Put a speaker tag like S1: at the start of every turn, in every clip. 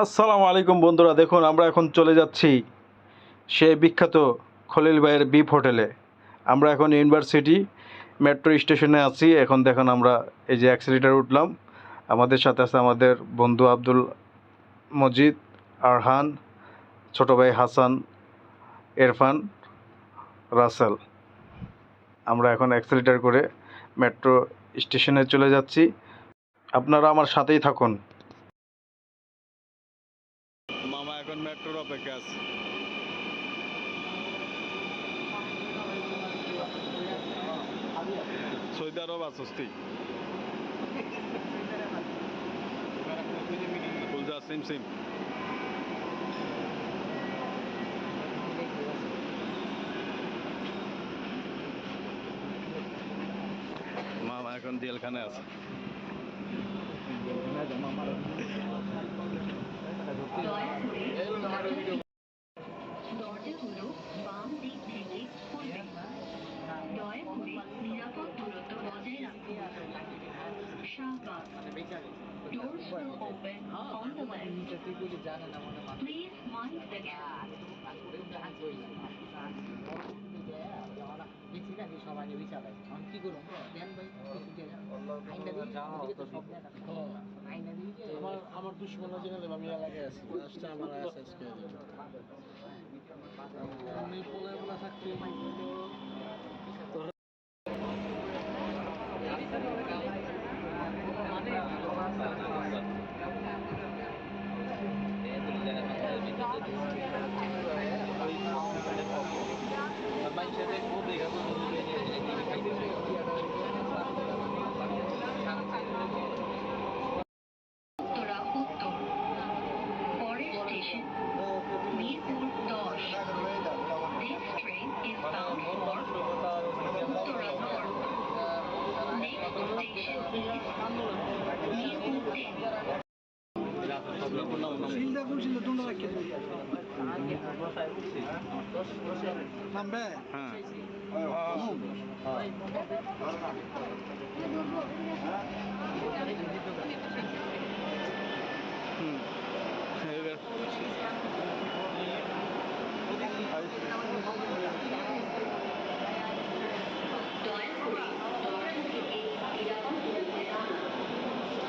S1: আসসালামু আলাইকুম বন্ধুরা, দেখুন আমরা এখন চলে যাচ্ছি সে বিখ্যাত খলিল ভাইয়ের বিপ হোটেলে। আমরা এখন ইউনিভার্সিটি, মেট্রো স্টেশনে আছি। এখন দেখুন আমরা এই যে অ্যাক্সিলেটার উঠলাম। আমাদের সাথে আছে আমাদের বন্ধু আব্দুল মজিদ, আরহান, ছোট ভাই হাসান, এরফান, রাসেল। আমরা এখন অ্যাক্সিলেটার করে মেট্রো স্টেশনে চলে যাচ্ছি। আপনারা আমার সাথেই থাকুন মামা এখন অপেক্ষা আছে সৌদি আরব আছস তুই ফুলজা সিম মামা এখন জেলখানে আছে
S2: সবাই আমি কি দেন ভাই আইনা দিয়ে
S3: আমার আমার দুশ্মন জেনে আমি এলাকায় আছি। লাস্টে আমার আমি পোলা থাকতে নামবে
S1: হ্যাঁ হুম এবার
S4: দয়া করে দরজা থেকে নিরাপদ দূরত্বে রাখুন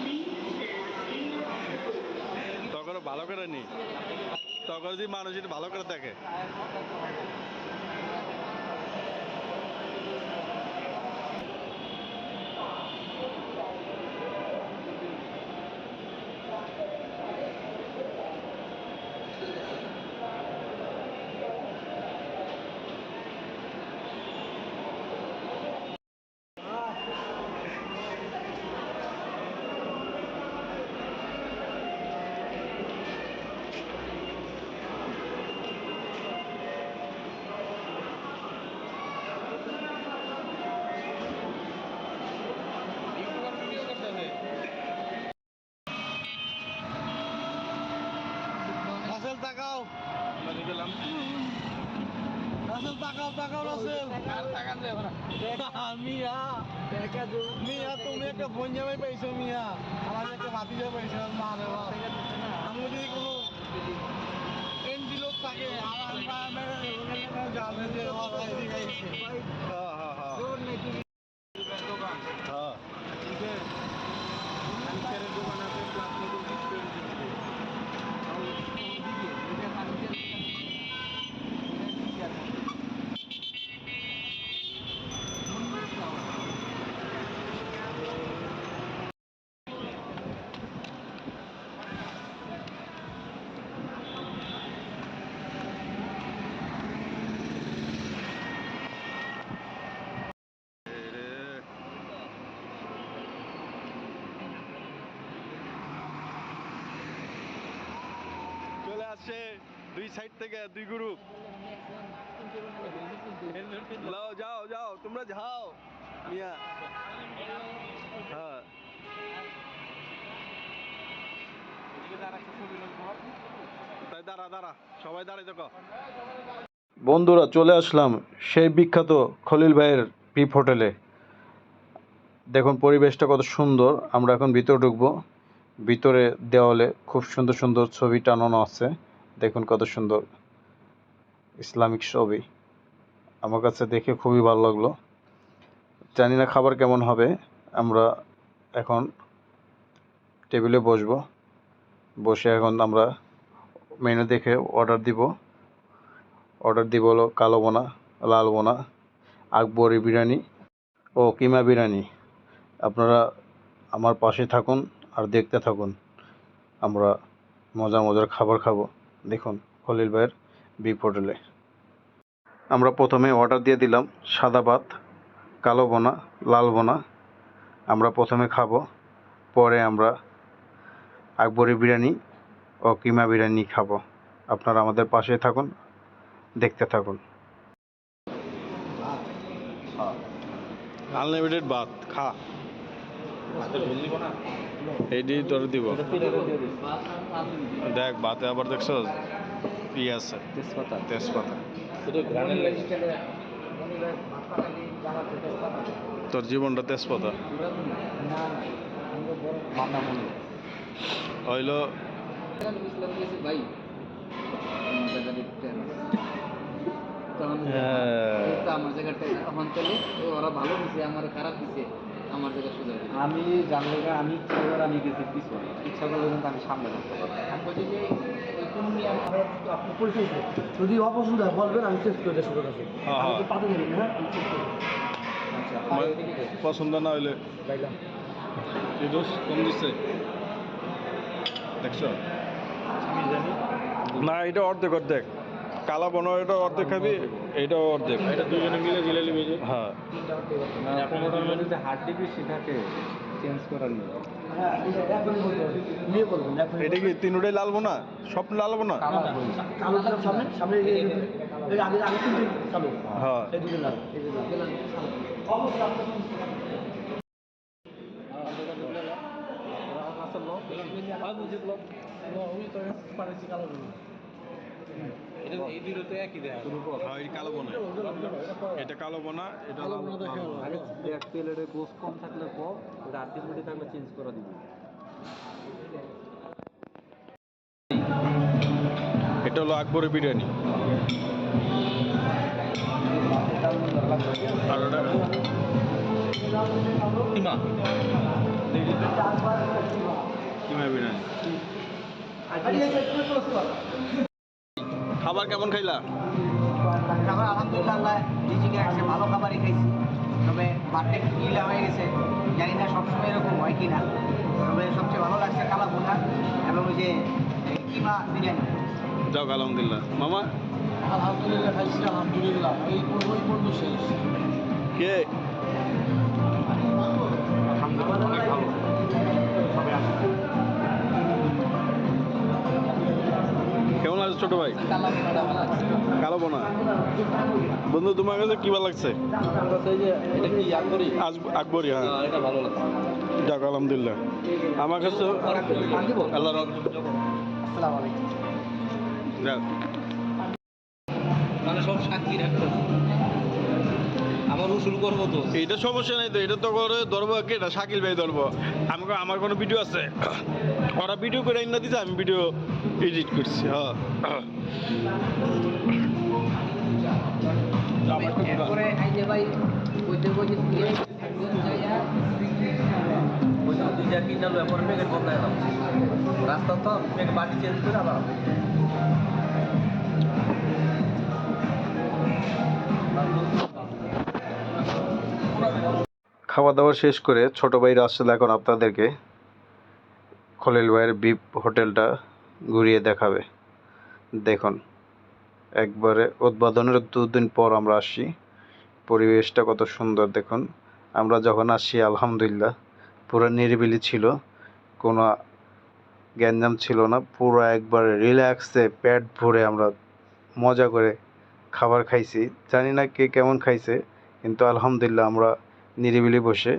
S4: Please stand
S1: তখন ভালো করে নি তখন যদি মানুষ ভালো করে দেখে।
S3: রাসেল তাকাও তাকাও রাসেল মিয়া মিয়া তুমি একটা বোন পাইছো মিয়া। আমার একটা ভাতিজা পাইছো মা রে আমি যদি কোনো এমপি লোক থাকে আর আমরা আমরা জানে যে আমার এদিকে আইছে
S1: হ্যাঁ হ্যাঁ হ্যাঁ আসছে দুই সাইড থেকে, দুই গ্রুপ লাও, যাও যাও, তোমরা যাও। মিয়া। হ্যাঁ। দাঁড়া দাঁড়া, সবাই দাঁড়াই দেখো। বন্ধুরা, চলে আসলাম সেই বিখ্যাত খলিল ভাইয়ের পিপ হোটেলে। দেখুন, পরিবেশটা কত সুন্দর। আমরা এখন ভিতরে ঢুকবো। ভিতরে দেওয়ালে খুব সুন্দর সুন্দর ছবি টানানো আছে। দেখুন কত সুন্দর ইসলামিক ছবি। আমার কাছে দেখে খুবই ভালো লাগল। জানি না খাবার কেমন হবে। আমরা এখন টেবিলে বসবো। বসে এখন আমরা মেনু দেখে অর্ডার দিব। অর্ডার দিব হলো কালো বোনা, লাল বোনা, আকবরি বিরিয়ানি ও কিমা বিরিয়ানি। আপনারা আমার পাশে থাকুন আর দেখতে থাকুন। আমরা মজার মজার খাবার খাব। দেখুন, খলিল ভাইয়ের বিপ হোটেলে আমরা প্রথমে অর্ডার দিয়ে দিলাম সাদা ভাত, কালো বোনা লাল বোনা আমরা প্রথমে খাব, পরে আমরা আকবরি বিরিয়ানি ও কিমা বিরিয়ানি খাব। আপনারা আমাদের পাশে থাকুন, দেখতে থাকুন। আনলিমিটেড ভাত, খা। এইটি তোর দিব। দেখ ভাতে আবার দেখছ? ই আছে।
S2: তেজপাতা।
S1: তোর জীবনটা তেজপাতা। হইল
S2: আমার তখন
S1: হ্যাঁ।
S2: আমার জায়গাটা ওরা ভালো দিছে আমার খারাপ দিছে। আমার জায়গা সোজা
S3: আমি জানলে যে আমি ইচ্ছা করে আমি গেছি পিছনে ইচ্ছা করলে কিন্তু আমি সামনে থাকতে পারব।
S2: আমি বলছি যে
S3: পরিচয় যদি অপছন্দ হয় বলবেন আমি চেঞ্জ করে দেবো
S1: হ্যাঁ, হ্যাঁ।
S3: পাতে দেবেন হ্যাঁ? দেবো।
S2: আচ্ছা
S1: পছন্দ না হইলে। দোষ কম দিচ্ছে দেখছ? না এটা অর্ধেক অর্ধেক। কালা বনো এটা অর্ধেক খাবি? এটা অর্ধেক। এটা দুজনে মিলে দিলে নিবি হ্যাঁ।
S3: আপনার যদি হাড্ডি বেশি থাকে চেঞ্জ করার নেই হ্যাঁ এটা এখনই বলতে হবে নিয়ে বলবেন এখন
S1: এটা কি তিনুটাই লালবো না সব লালবো না
S3: কালো কালো সামনে সামনে এই এই- এই আগে আগে কিন্তু কালো
S1: হ্যাঁ হ্যাঁ এটা কালো বোনা। এটা কালো বোনা এটা লাল
S3: আগে গোস কম থাকলে কম মুটি থাকলে চেঞ্জ করে দিবি।
S1: এটা হলো আকবরের বিরিয়ানি। আর ওটা?
S2: কিমা।
S1: কিমা বিরিয়ানি। খাবার কেমন খাইলা?
S2: খাবার আলহামদুলিল্লাহ রিজিকে রাখছে ভালো খাবারই খাইছি। তবে বারটা একটু গিলা হয়ে গেছে। জানি না সবসময় এরকম হয় কি না তবে সবচেয়ে ভালো লাগছে কালা বোনা এবং ওই যে কিমা বিরিয়ানি।
S1: যাও আলহামদুলিল্লাহ। মামা?
S3: আলহামদুলিল্লাহ খাইছি আলহামদুলিল্লাহ। এই পর্ব এই পর্ব শেষ।
S1: কে? ছোট ভাই?
S2: কালা
S1: বোনা। বন্ধু, তোমার কাছে কি ভালো লাগছে? আকবরী হ্যাঁ। যাক, আলহামদুলিল্লাহ। আমার কাছে আল্লাহ
S2: মানে সব রাখতে উসুল করব তো।
S1: এটা সমস্যা নেই তো এটা তো করে ধরবো কে এটা শাকিল ভাই ধরবো। আমাকে আমার কোনো ভিডিও আছে? ওরা ভিডিও করে না দিছে আমি ভিডিও এডিট করছি হ্যাঁ
S3: রাস্তা তো বাটি চেঞ্জ করে আবার
S1: খাওয়া দাওয়া শেষ করে ছোট ভাই রাসেল এখন আপনাদেরকে। খলিল ভাইয়ের বিপ হোটেলটা ঘুরিয়ে দেখাবে। দেখুন, একবারে উদ্বোধনের দুদিন পর আমরা আসি পরিবেশটা কত সুন্দর, দেখুন। আমরা যখন আসছি, আলহামদুলিল্লাহ, পুরো নিরিবিলি ছিল। কোনো গ্যাঞ্জাম ছিল না, পুরো একবারে রিল্যাক্সে পেট ভরে আমরা মজা করে খাবার খাইছি। জানি না কে কেমন খাইছে, কিন্তু আলহামদুলিল্লাহ আমরা নিরিবিলি বসে,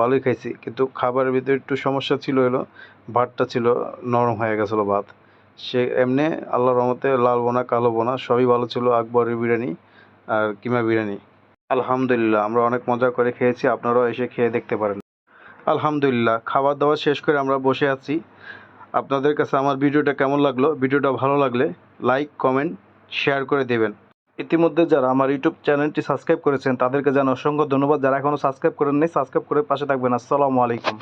S1: ভালোই খাইছি। কিন্তু খাবারের ভিতরে একটু সমস্যা ছিল হলো, ভাতটা ছিল নরম হয়ে গেছিল ভাত। সে এমনি আল্লাহর রহমতে লাল বোনা, কালো বোনা, সবই ভালো ছিল, আকবরের বিরিয়ানি আর কিমা বিরিয়ানি। আলহামদুলিল্লাহ, আমরা অনেক মজা করে খেয়েছি, আপনারাও এসে খেয়ে দেখতে পারেন। আলহামদুলিল্লাহ খাবার দাবার শেষ করে আমরা বসে আছি। আপনাদের কাছে আমার ভিডিওটা কেমন লাগল? ভিডিওটা ভালো লাগলে লাইক, কমেন্ট, শেয়ার করে দেবেন। ইতিমধ্যে যারা আমার ইউটিউব চ্যানেলটি সাবস্ক্রাইব করেছেন, তাদেরকে জানাই অসংখ্য ধন্যবাদ। যারা এখনও সাবস্ক্রাইব করেননি, সাবস্ক্রাইব করে পাশে থাকবেন। আসসালামু আলাইকুম।